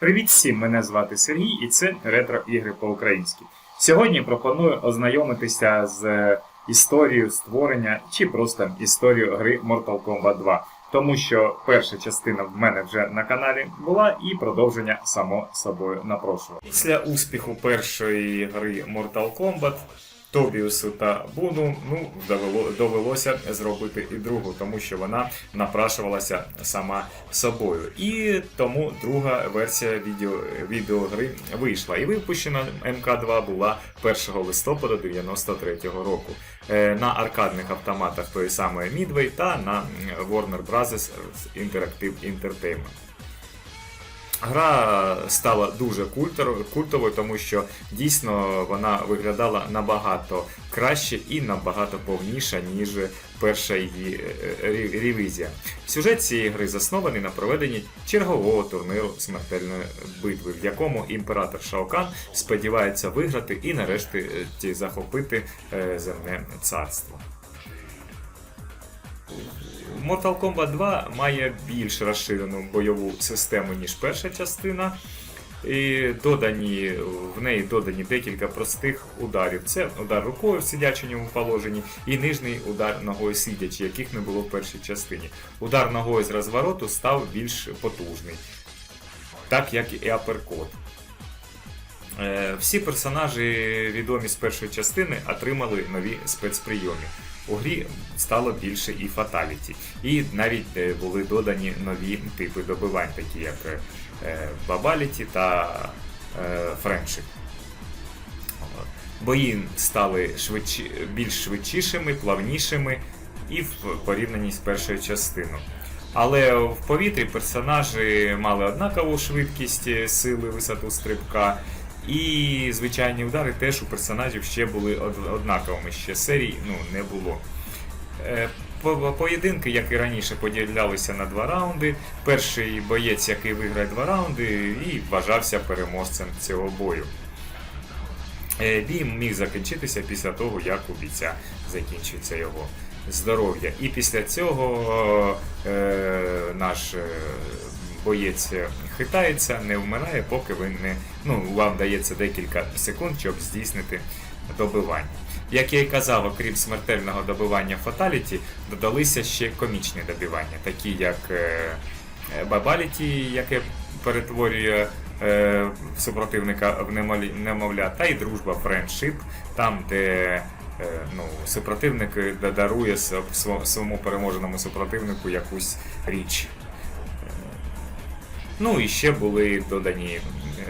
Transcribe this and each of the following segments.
Привіт всім! Мене звати Сергій і це ретро ігри по-українськи. Сьогодні пропоную ознайомитися з е, історією створення чи просто історією гри Mortal Kombat 2. Тому що перша частина в мене вже на каналі була, і продовження само собою напрошувало. Після успіху першої гри Mortal Kombat Тобіусу та Буну ну, довело, довелося зробити і другу, тому що вона напрашувалася сама собою. І тому друга версія відео, відеогри вийшла. І випущена МК2 була 1 листопада 93-го року Е, на аркадних автоматах тої самої Midway та на Warner Bros. Interactive Entertainment. Гра стала дуже культовою, тому що дійсно вона виглядала набагато краще і набагато повніша, ніж перша її е, ревізія. Сюжет цієї гри заснований на проведенні чергового турниру смертельної битви, в якому імператор Шаокан сподівається виграти і нарешті е, захопити е, земне царство. Mortal Kombat 2 має більш розширену бойову систему, ніж перша частина. І додані, в неї додані декілька простих ударів. Це удар рукою в сидячому положенні і нижній удар ногою сидячи, яких не було в першій частині. Удар ногою з розвороту став більш потужний, так як і аперкот. Е, Всі персонажі, відомі з першої частини, отримали нові спецприйоми. У грі стало більше і фаталіті. І навіть е, були додані нові типи добивань, такі як е, бабаліті та е, френшип. Бої стали швидші, більш швидшішими, плавнішими і в порівнянні з першою частиною. Але в повітрі персонажі мали однакову швидкість, е, сили, висоту стрибка. І звичайні удари теж у персонажів ще були однаковими. Ще серій ну, не було. Е, Поєдинки, як і раніше, поділялися на два раунди. Перший боєць, який виграє два раунди, і вважався переможцем цього бою. Е, Бій міг закінчитися після того, як у бійця закінчується його здоров'я. І після цього е, наш е, боєць хитається, не вмирає, поки ви не. Ну, вам дається декілька секунд, щоб здійснити добивання. Як я і казав, окрім смертельного добивання фаталіті, додалися ще комічні добивання, такі як е, е, Бабаліті, яке перетворює е, супротивника в немовля, та й дружба френдшип, там, де е, ну, супротивник дарує своєму переможеному супротивнику якусь річ. Ну і ще були додані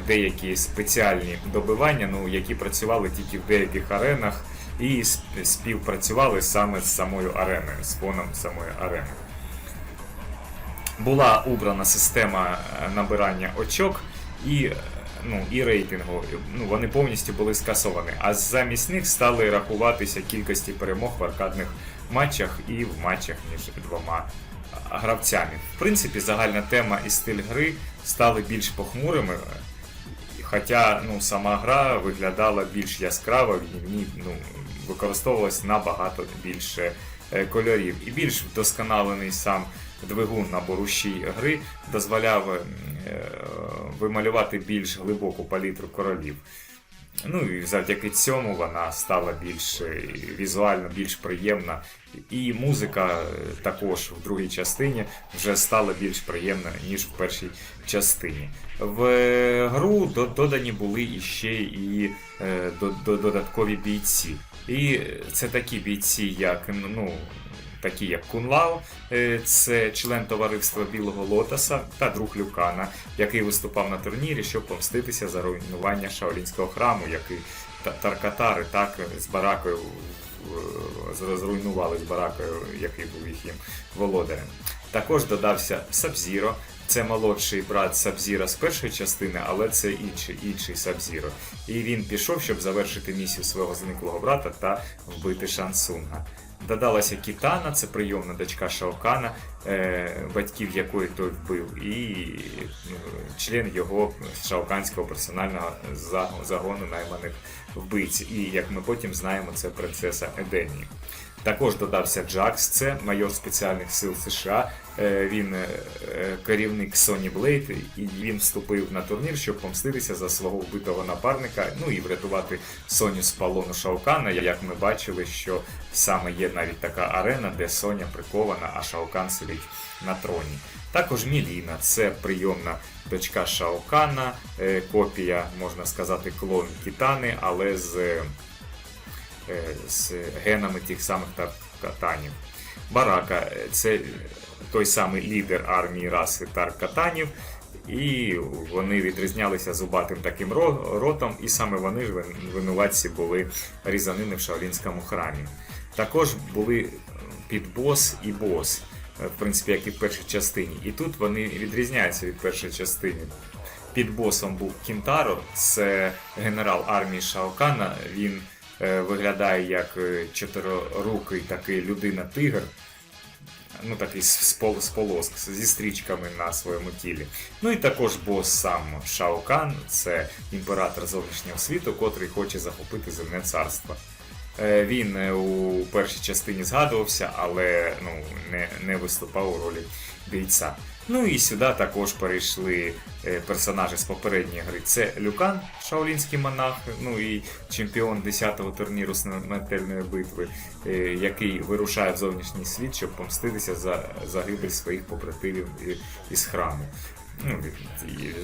деякі спеціальні добивання, ну, які працювали тільки в деяких аренах і співпрацювали саме з самою ареною, з фоном самої арени. Була убрана система е, набирання очок і, е, ну, і рейтингу. Ну, вони повністю були скасовані. А замість них стали рахуватися кількості перемог в аркадних матчах і в матчах між двома гравцями. В принципі, загальна тема і стиль гри стали більш похмурими. Хоча ну, сама гра виглядала більш яскраво, в ній ну, використовувалось набагато більше е, кольорів. І більш вдосконалений сам двигун на борущій гри дозволяв е, вималювати більш глибоку палітру королів. Ну і завдяки цьому вона стала більш е, візуально більш приємна. І музика е, також в другій частині вже стала більш приємна, ніж в першій частині. В е, гру додані були іще і до- до- додаткові бійці. І це такі бійці, як ну. Такі як Кунлао, е, це член товариства Білого Лотоса та друг Люкана, який виступав на турнірі, щоб помститися за руйнування Шаолінського храму, який Таркатари так з баракою е, зруйнували з баракою, який був їхнім володарем. Також додався Сабзіро. Це молодший брат Сабзіра з першої частини, але це інший, інший Сабзіро. І він пішов, щоб завершити місію свого зниклого брата та вбити Шансунга. Додалася Кітана, це прийомна дочка Шаокана, е, батьків якої той вбив, і е, член його шаоканського персонального за- загону найманих вбивців. І як ми потім знаємо, це принцеса Еденії. Також додався Джакс, це майор спеціальних сил США. Е, Він е, керівник Sony Blade, і він вступив на турнір, щоб помститися за свого вбитого напарника, ну і врятувати Соню з полону Шаукана. Як ми бачили, що саме є навіть така арена, де Соня прикована, а Шаукан сидить на троні. Також Міліна це прийомна дочка Шаукана, е, копія, можна сказати, клон Кітани, але з, з генами тих самих та- катанів. Барака е, це той самий лідер армії раси Таркатанів, і вони відрізнялися зубатим таким ротом, і саме вони ж винуватці були різанини в Шаолінському храмі. Також були підбос і бос, е, в принципі, як і в першій частині. І тут вони відрізняються від першої частини. Під босом був Кінтаро, це генерал армії Шаокана. Він е, виглядає як е, чотирирукий такий людина-тигр. Ну, такий з, з, пол- з полоск зі стрічками на своєму тілі. Ну і також бос сам Шаокан, це імператор зовнішнього світу, котрий хоче захопити земне царство. Е, Він е, у першій частині згадувався, але ну, не, не виступав у ролі бійця. Ну і сюди також перейшли е, персонажі з попередньої гри. Це Люкан, шаолінський монах, ну і чемпіон 10-го турніру смертельної битви, е, який вирушає в зовнішній світ, щоб помститися за загибель своїх побратимів із храму. Ну,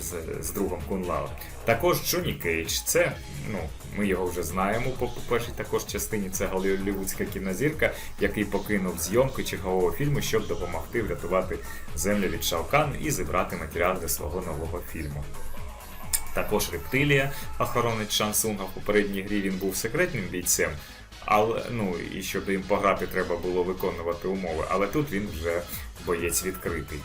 з, з другом Кунлао. Також Джонні Кейдж, це, ну, ми його вже знаємо по по першій також частині. Це голлівудська кінозірка, який покинув зйомки чергового фільму, щоб допомогти врятувати землю від Шаукан і зібрати матеріал для свого нового фільму. Також рептилія, охоронець Шансунга в попередній грі він був секретним бійцем. Але ну і щоб їм пограти, треба було виконувати умови. Але тут він вже боєць відкритий.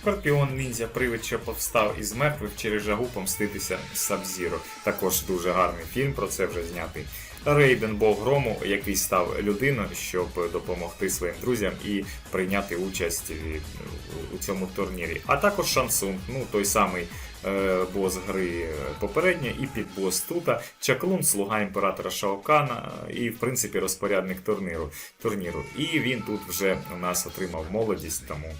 Скорпіон ніндзя привид, повстав із мертвих через жагу помститися Сабзіро. Також дуже гарний фільм, про це вже знятий. Рейден Бог Грому, який став людиною, щоб допомогти своїм друзям і прийняти участь у цьому турнірі. А також Шансунг, ну той самий е, бос гри попередньо, і підбос тута, Чаклун, слуга імператора Шаокана, е, і в принципі розпорядник турніру. турніру. І він тут вже у нас отримав молодість, тому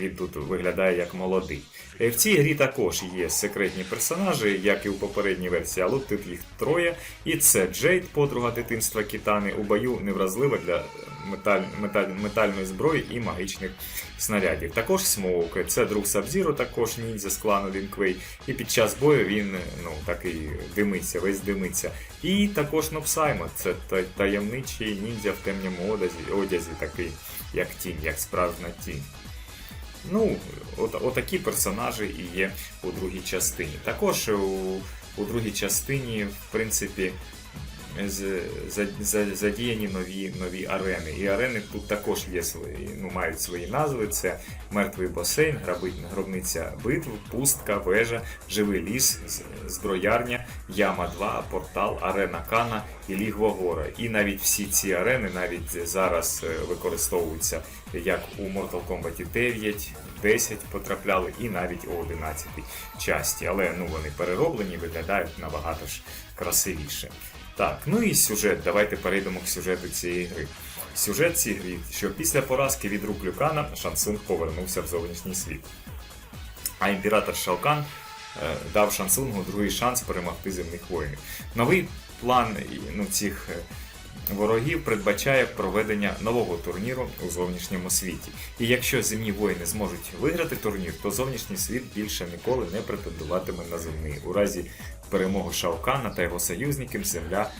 він тут виглядає як молодий. Е, В цій грі також є секретні персонажі, як і у попередній версії, але тут їх троє. І це Джейд, подруга дитинства Кітани, у бою невразлива для металь, металь, метальної зброї і магічних снарядів. Також Смоук, це друг Сабзіру, також ніндзя з клану Лінквей. І під час бою він ну, такий димиться, весь димиться. І також Нопсаймо, це та- таємничий ніндзя в темному одязі, одязі, такий, як тінь, як справжня тінь. Ну, от, отакі персонажі і є у другій частині. Також у, у другій частині, в принципі, задіяні нові, нові арени. І арени тут також є свої, ну, мають свої назви: це мертвий басейн, гробниця битв, пустка, вежа, живий ліс, зброярня, яма 2, портал, арена Кана і Лігва Гора. І навіть всі ці арени навіть зараз е, використовуються як у Mortal Kombat 9, 10 потрапляли і навіть у 11 часті. Але ну, вони перероблені, виглядають набагато ж красивіше. Так, ну і сюжет. Давайте перейдемо к сюжету цієї гри. Сюжет цієї гри, що після поразки від рук Люкана Шансунг повернувся в зовнішній світ. А імператор Шалкан е, дав Шансунгу другий шанс перемогти земних воїнів. Новий план ну, цих е, ворогів передбачає проведення нового турніру у зовнішньому світі. І якщо земні воїни зможуть виграти турнір, то зовнішній світ більше ніколи не претендуватиме на земний. У разі перемоги Шаокана та його союзників земля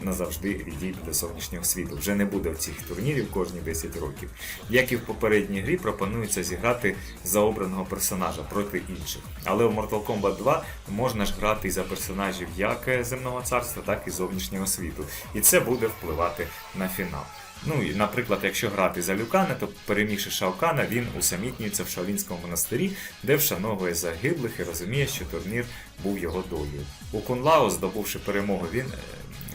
назавжди відійде до зовнішнього світу. Вже не буде цих турнірів кожні 10 років. Як і в попередній грі, пропонується зіграти за обраного персонажа проти інших. Але у Mortal Kombat 2 можна ж грати і за персонажів як земного царства, так і зовнішнього світу. І це буде впливати на фінал. Ну і, наприклад, якщо грати за Люкана, то перемігши Шаукана, він усамітнюється в Шаолінському монастирі, де вшановує загиблих і розуміє, що турнір був його долею. У Кунлао, здобувши перемогу, він е,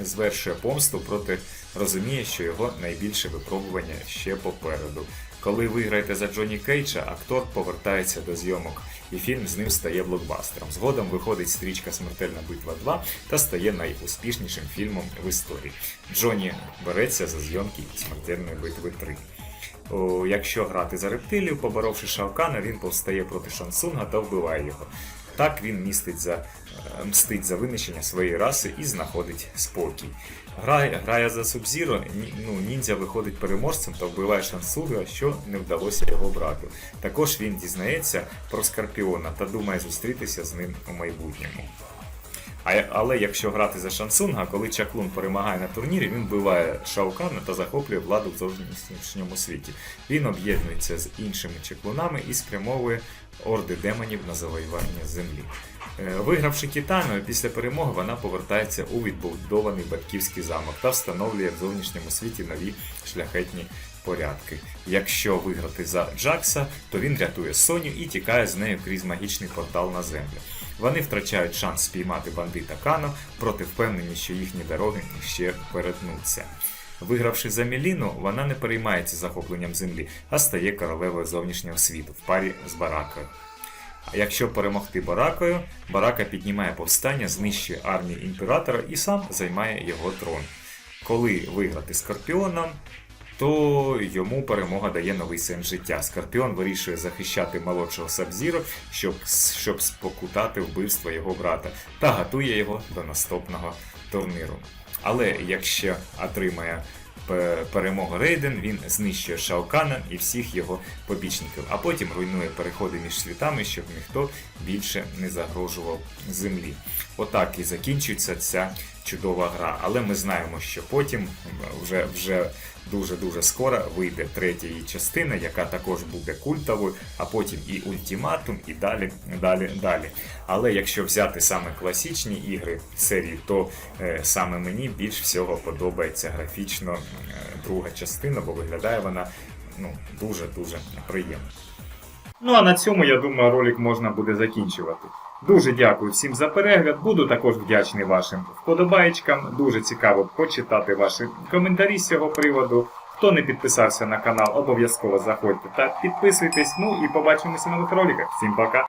звершує помсту, проти розуміє, що його найбільше випробування ще попереду. Коли виграєте за Джонні Кейджа, актор повертається до зйомок, і фільм з ним стає блокбастером. Згодом виходить стрічка Смертельна битва 2 та стає найуспішнішим фільмом в історії. Джонні береться за зйомки Смертельної битви 3. О, якщо грати за рептилію, поборовши Шавкана, він повстає проти Шансунга та вбиває його. Так він містить за, е, мстить за винищення своєї раси і знаходить спокій. Грає, грає за Субзіро, ну, ніндзя виходить переможцем та вбиває Шансуга, що не вдалося його брату. Також він дізнається про Скорпіона та думає зустрітися з ним у майбутньому. Але якщо грати за Шансунга, коли Чаклун перемагає на турнірі, він вбиває Шаукана та захоплює владу в зовнішньому світі. Він об'єднується з іншими чаклунами і спрямовує орди демонів на завоювання землі. Е, Вигравши Кітаною, після перемоги вона повертається у відбудований батьківський замок та встановлює в зовнішньому світі нові шляхетні порядки. Якщо виграти за Джакса, то він рятує Соню і тікає з нею крізь магічний портал на землю. Вони втрачають шанс спіймати бандита Кано, проте впевнені, що їхні дороги ще перетнуться. Вигравши за Міліну, вона не переймається захопленням землі, а стає королевою зовнішнього світу в парі з Баракою. А якщо перемогти Баракою, Барака піднімає повстання, знищує армію імператора і сам займає його трон. Коли виграти Скорпіоном, то йому перемога дає новий сенс життя. Скорпіон вирішує захищати молодшого Сабзіро, щоб, щоб спокутати вбивство його брата, та готує його до наступного турніру. Але якщо отримає перемогу Рейден, він знищує Шаокана і всіх його побічників, а потім руйнує переходи між світами, щоб ніхто більше не загрожував землі. Отак і закінчується ця чудова гра. Але ми знаємо, що потім вже вже дуже дуже скоро вийде третя її частина, яка також буде культовою, а потім і ультиматум, і далі, далі, далі. Але якщо взяти саме класичні ігри серії, то е, саме мені більш всього подобається графічно е, друга частина, бо виглядає вона ну, дуже дуже приємно. Ну а на цьому, я думаю, ролик можна буде закінчувати. Дуже дякую всім за перегляд. Буду також вдячний вашим вподобаєчкам. Дуже цікаво почитати ваші коментарі з цього приводу. Хто не підписався на канал, обов'язково заходьте та підписуйтесь. Ну і побачимося в нових роликах. Всім пока!